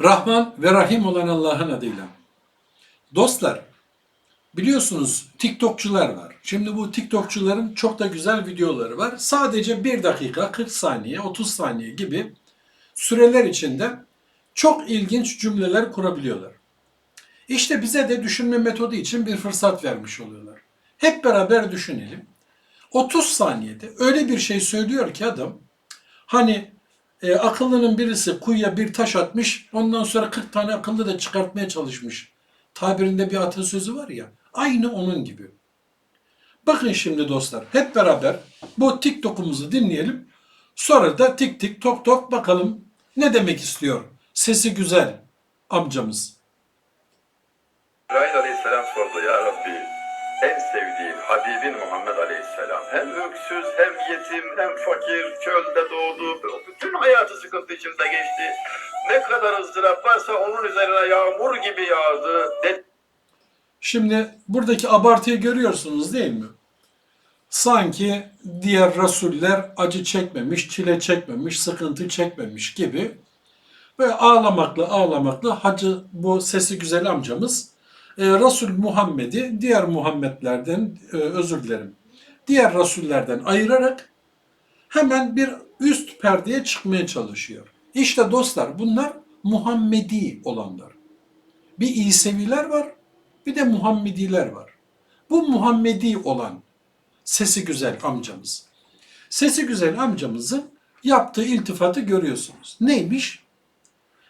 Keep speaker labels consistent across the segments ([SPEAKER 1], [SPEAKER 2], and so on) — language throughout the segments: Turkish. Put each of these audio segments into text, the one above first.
[SPEAKER 1] Rahman ve Rahim olan Allah'ın adıyla. Dostlar, biliyorsunuz TikTokçular var. Şimdi bu TikTokçuların çok da güzel videoları var. Sadece 1 dakika, 40 saniye, 30 saniye gibi süreler içinde çok ilginç cümleler kurabiliyorlar. İşte bize de düşünme metodu için bir fırsat vermiş oluyorlar. Hep beraber düşünelim. 30 saniyede öyle bir şey söylüyor ki adam hani e, akıllının birisi kuyuya bir taş atmış ondan sonra 40 tane akıllı da çıkartmaya çalışmış. Tabirinde bir atasözü var ya aynı onun gibi. Bakın şimdi dostlar hep beraber bu TikTok'umuzu dinleyelim. Sonra da tik tik tok tok bakalım ne demek istiyor. Sesi güzel amcamız.
[SPEAKER 2] İbrahim Aleyhisselam sordu ya Rabbi en sevdiğin Habibin Muhammed Aleyhisselam hem öksüz hem yetim hem fakir çölde doğdu bütün hayatı sıkıntı içinde geçti ne kadar ızdırap varsa onun üzerine yağmur gibi yağdı.
[SPEAKER 1] Şimdi buradaki abartıyı görüyorsunuz değil mi? Sanki diğer rasuller acı çekmemiş, çile çekmemiş, sıkıntı çekmemiş gibi böyle ağlamaklı ağlamaklı hacı bu sesi güzel amcamız e, Resul Muhammed'i diğer Muhammedlerden e, özür dilerim diğer rasullerden ayırarak hemen bir üst perdeye çıkmaya çalışıyor. İşte dostlar bunlar Muhammedi olanlar. Bir İseviler var, bir de Muhammediler var. Bu Muhammedi olan sesi güzel amcamız. Sesi güzel amcamızın yaptığı iltifatı görüyorsunuz. Neymiş?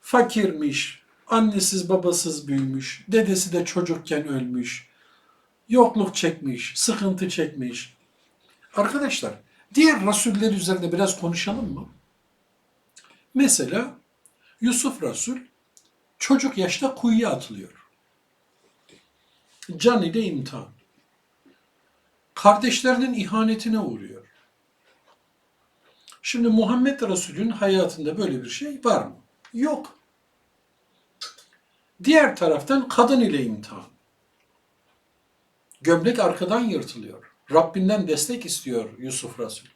[SPEAKER 1] Fakirmiş, annesiz babasız büyümüş, dedesi de çocukken ölmüş, yokluk çekmiş, sıkıntı çekmiş. Arkadaşlar, diğer rasuller üzerinde biraz konuşalım mı? Mesela Yusuf Resul çocuk yaşta kuyuya atılıyor. Can ile imtihan. Kardeşlerinin ihanetine uğruyor. Şimdi Muhammed Resul'ün hayatında böyle bir şey var mı? Yok. Diğer taraftan kadın ile imtihan. Gömlek arkadan yırtılıyor. Rabbinden destek istiyor Yusuf Resul.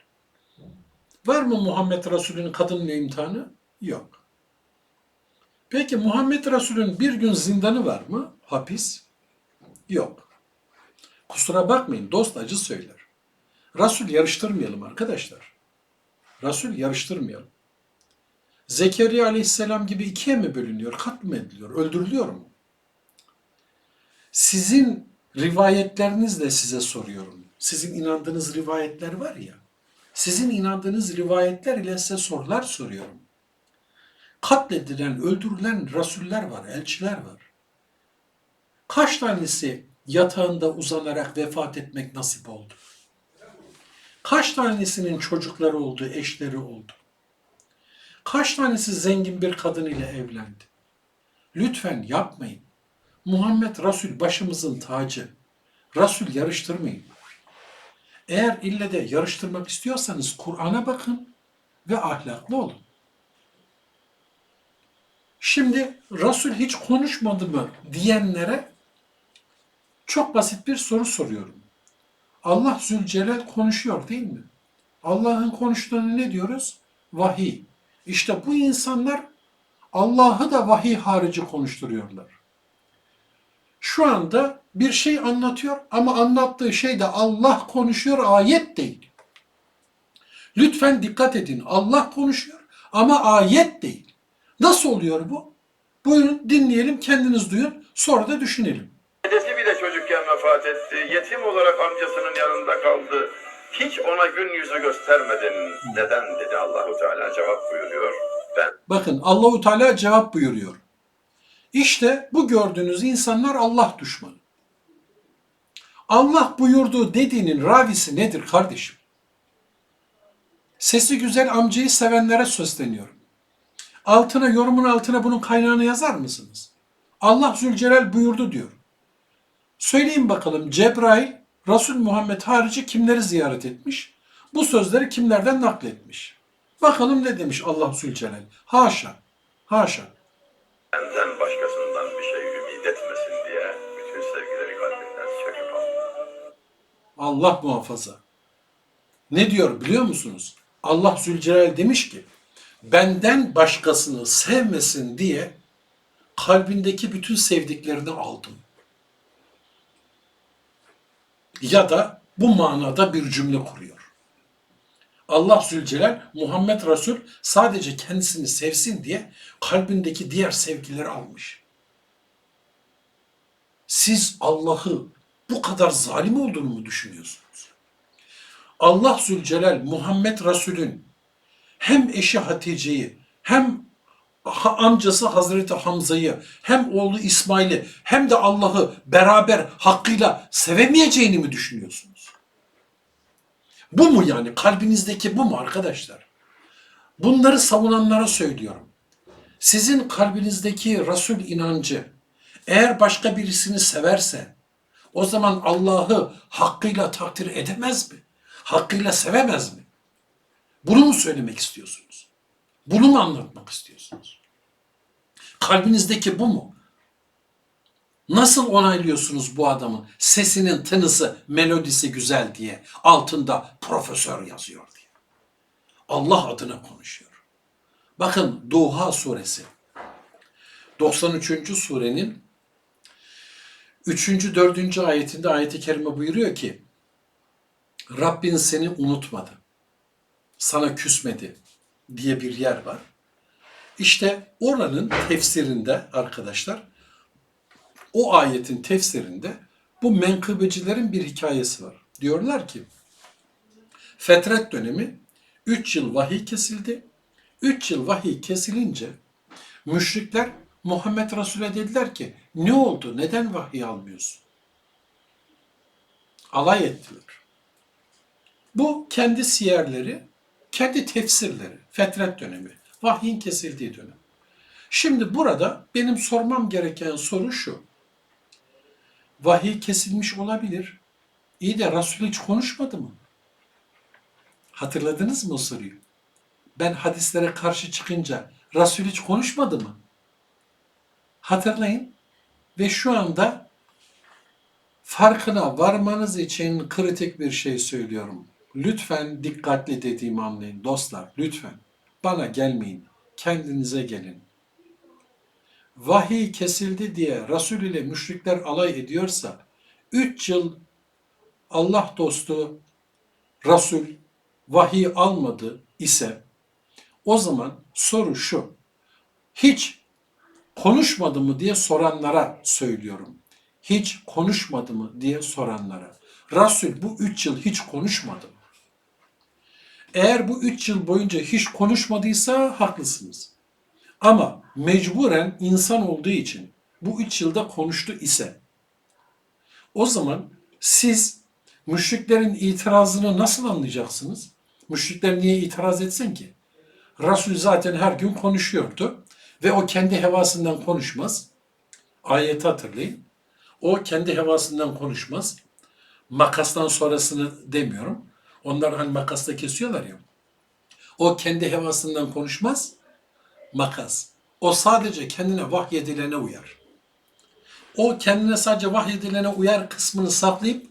[SPEAKER 1] Var mı Muhammed Resul'ün kadın ile imtihanı? Yok. Peki Muhammed Resul'ün bir gün zindanı var mı? Hapis? Yok. Kusura bakmayın dost acı söyler. Resul yarıştırmayalım arkadaşlar. Resul yarıştırmayalım. Zekeriya aleyhisselam gibi ikiye mi bölünüyor, kat mı ediliyor, öldürülüyor mu? Sizin rivayetlerinizle size soruyorum. Sizin inandığınız rivayetler var ya, sizin inandığınız rivayetler ile size sorular soruyorum. Katledilen, öldürülen rasuller var, elçiler var. Kaç tanesi yatağında uzanarak vefat etmek nasip oldu? Kaç tanesinin çocukları oldu, eşleri oldu? Kaç tanesi zengin bir kadın ile evlendi? Lütfen yapmayın. Muhammed Resul başımızın tacı. Resul yarıştırmayın. Eğer ille de yarıştırmak istiyorsanız Kur'an'a bakın ve ahlaklı olun. Şimdi Resul hiç konuşmadı mı diyenlere çok basit bir soru soruyorum. Allah Zülcelal konuşuyor değil mi? Allah'ın konuştuğunu ne diyoruz? Vahiy. İşte bu insanlar Allah'ı da vahiy harici konuşturuyorlar. Şu anda bir şey anlatıyor ama anlattığı şey de Allah konuşuyor ayet değil. Lütfen dikkat edin. Allah konuşuyor ama ayet değil. Nasıl oluyor bu? Buyurun dinleyelim, kendiniz duyun, sonra da düşünelim.
[SPEAKER 2] Dedesi bir de çocukken vefat etti. Yetim olarak amcasının yanında kaldı. Hiç ona gün yüzü göstermedin. Neden dedi Allahu Teala cevap buyuruyor. Ben
[SPEAKER 1] Bakın Allahu Teala cevap buyuruyor. İşte bu gördüğünüz insanlar Allah düşmanı. Allah buyurduğu dediğinin ravisi nedir kardeşim? Sesi güzel amcayı sevenlere söyleniyorum. Altına yorumun altına bunun kaynağını yazar mısınız? Allah Zülcelal buyurdu diyor. Söyleyin bakalım Cebrail Resul Muhammed harici kimleri ziyaret etmiş? Bu sözleri kimlerden nakletmiş? Bakalım ne demiş Allah Zülcelal. Haşa, haşa.
[SPEAKER 2] benden başkasından bir şey ümit etmesin diye bütün sevgileri kalbinden söküp aldı.
[SPEAKER 1] Allah muhafaza. Ne diyor biliyor musunuz? Allah Zülcelal demiş ki benden başkasını sevmesin diye kalbindeki bütün sevdiklerini aldım. Ya da bu manada bir cümle kuruyor. Allah Zülcelal Muhammed Resul sadece kendisini sevsin diye kalbindeki diğer sevgileri almış. Siz Allah'ı bu kadar zalim olduğunu mu düşünüyorsunuz? Allah Zülcelal Muhammed Resul'ün hem eşi Hatice'yi hem amcası Hazreti Hamza'yı hem oğlu İsmail'i hem de Allah'ı beraber hakkıyla sevemeyeceğini mi düşünüyorsunuz? Bu mu yani? Kalbinizdeki bu mu arkadaşlar? Bunları savunanlara söylüyorum. Sizin kalbinizdeki Resul inancı eğer başka birisini severse o zaman Allah'ı hakkıyla takdir edemez mi? Hakkıyla sevemez mi? Bunu mu söylemek istiyorsunuz? Bunu mu anlatmak istiyorsunuz? Kalbinizdeki bu mu? Nasıl onaylıyorsunuz bu adamın sesinin tınısı, melodisi güzel diye, altında profesör yazıyor diye. Allah adına konuşuyor. Bakın Duha suresi. 93. surenin 3. 4. ayetinde ayeti kerime buyuruyor ki Rabbin seni unutmadı. Sana küsmedi diye bir yer var. İşte oranın tefsirinde arkadaşlar o ayetin tefsirinde bu menkıbecilerin bir hikayesi var. Diyorlar ki fetret dönemi 3 yıl vahiy kesildi. 3 yıl vahiy kesilince müşrikler Muhammed Resul'e dediler ki ne oldu neden vahiy almıyorsun? Alay ettiler. Bu kendi siyerleri, kendi tefsirleri, fetret dönemi, vahyin kesildiği dönem. Şimdi burada benim sormam gereken soru şu. Vahiy kesilmiş olabilir. İyi de Resul hiç konuşmadı mı? Hatırladınız mı o soruyu? Ben hadislere karşı çıkınca Resul hiç konuşmadı mı? Hatırlayın. Ve şu anda farkına varmanız için kritik bir şey söylüyorum. Lütfen dikkatli dediğimi anlayın dostlar. Lütfen bana gelmeyin. Kendinize gelin. Vahiy kesildi diye Resul ile müşrikler alay ediyorsa 3 yıl Allah dostu Resul vahiy almadı ise o zaman soru şu. Hiç konuşmadı mı diye soranlara söylüyorum. Hiç konuşmadı mı diye soranlara. Resul bu üç yıl hiç konuşmadı? Eğer bu üç yıl boyunca hiç konuşmadıysa haklısınız. Ama mecburen insan olduğu için bu üç yılda konuştu ise o zaman siz müşriklerin itirazını nasıl anlayacaksınız? Müşrikler niye itiraz etsin ki? Resul zaten her gün konuşuyordu ve o kendi hevasından konuşmaz. Ayeti hatırlayın. O kendi hevasından konuşmaz. Makastan sonrasını demiyorum. Onlar hani makasta kesiyorlar ya. O kendi hevasından konuşmaz. Makas. O sadece kendine vahyedilene uyar. O kendine sadece vahyedilene uyar kısmını saklayıp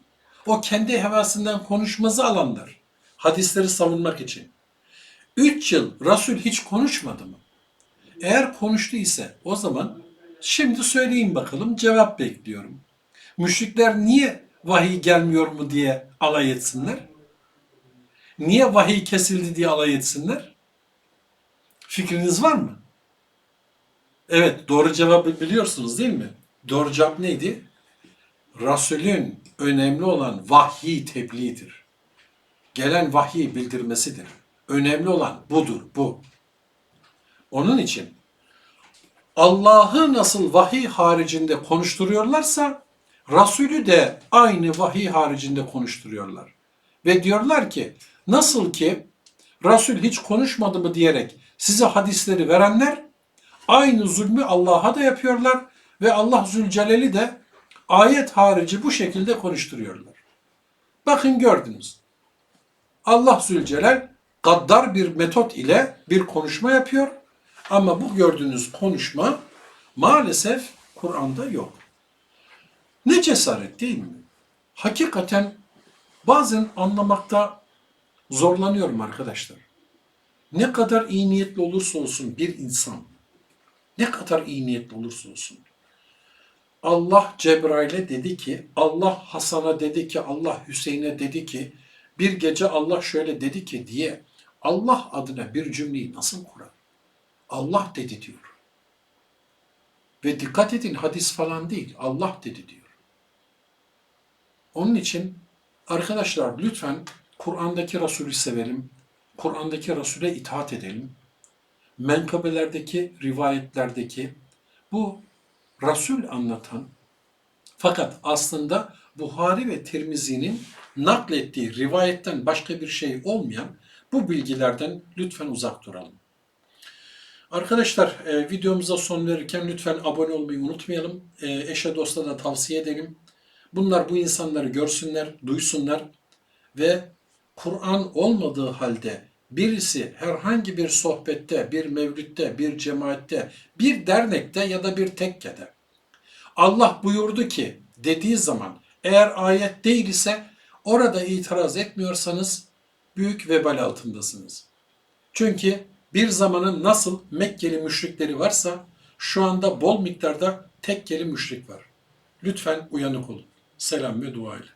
[SPEAKER 1] o kendi hevasından konuşmazı alanlar. Hadisleri savunmak için. Üç yıl Resul hiç konuşmadı mı? Eğer konuştu ise o zaman şimdi söyleyin bakalım cevap bekliyorum. Müşrikler niye vahiy gelmiyor mu diye alay etsinler? Niye vahiy kesildi diye alay etsinler? Fikriniz var mı? Evet doğru cevabı biliyorsunuz değil mi? Doğru cevap neydi? Resulün önemli olan vahiy tebliğidir. Gelen vahiy bildirmesidir. Önemli olan budur, bu. Onun için Allah'ı nasıl vahiy haricinde konuşturuyorlarsa Resulü de aynı vahiy haricinde konuşturuyorlar. Ve diyorlar ki nasıl ki Resul hiç konuşmadı mı diyerek size hadisleri verenler aynı zulmü Allah'a da yapıyorlar ve Allah Zülcelal'i de ayet harici bu şekilde konuşturuyorlar. Bakın gördünüz. Allah Zülcelal gaddar bir metot ile bir konuşma yapıyor. Ama bu gördüğünüz konuşma maalesef Kur'an'da yok. Ne cesaret değil mi? Hakikaten bazen anlamakta zorlanıyorum arkadaşlar. Ne kadar iyi niyetli olursa olsun bir insan Ne kadar iyi niyetli olursa olsun. Allah Cebrail'e dedi ki, Allah Hasan'a dedi ki, Allah Hüseyin'e dedi ki, bir gece Allah şöyle dedi ki diye Allah adına bir cümleyi nasıl kurar? Allah dedi diyor. Ve dikkat edin hadis falan değil, Allah dedi diyor. Onun için arkadaşlar lütfen Kur'an'daki Resulü sevelim, Kur'an'daki Resul'e itaat edelim. Menkıbelerdeki, rivayetlerdeki bu Resul anlatan fakat aslında Buhari ve Tirmizi'nin naklettiği rivayetten başka bir şey olmayan bu bilgilerden lütfen uzak duralım. Arkadaşlar e, videomuza son verirken lütfen abone olmayı unutmayalım. E, eşe dosta da tavsiye edelim. Bunlar bu insanları görsünler, duysunlar ve Kur'an olmadığı halde birisi herhangi bir sohbette, bir mevlütte, bir cemaatte, bir dernekte ya da bir tekkede Allah buyurdu ki dediği zaman eğer ayet değil ise orada itiraz etmiyorsanız büyük vebal altındasınız. Çünkü bir zamanın nasıl Mekkeli müşrikleri varsa şu anda bol miktarda tekkeli müşrik var. Lütfen uyanık olun. Selam ve dua ile.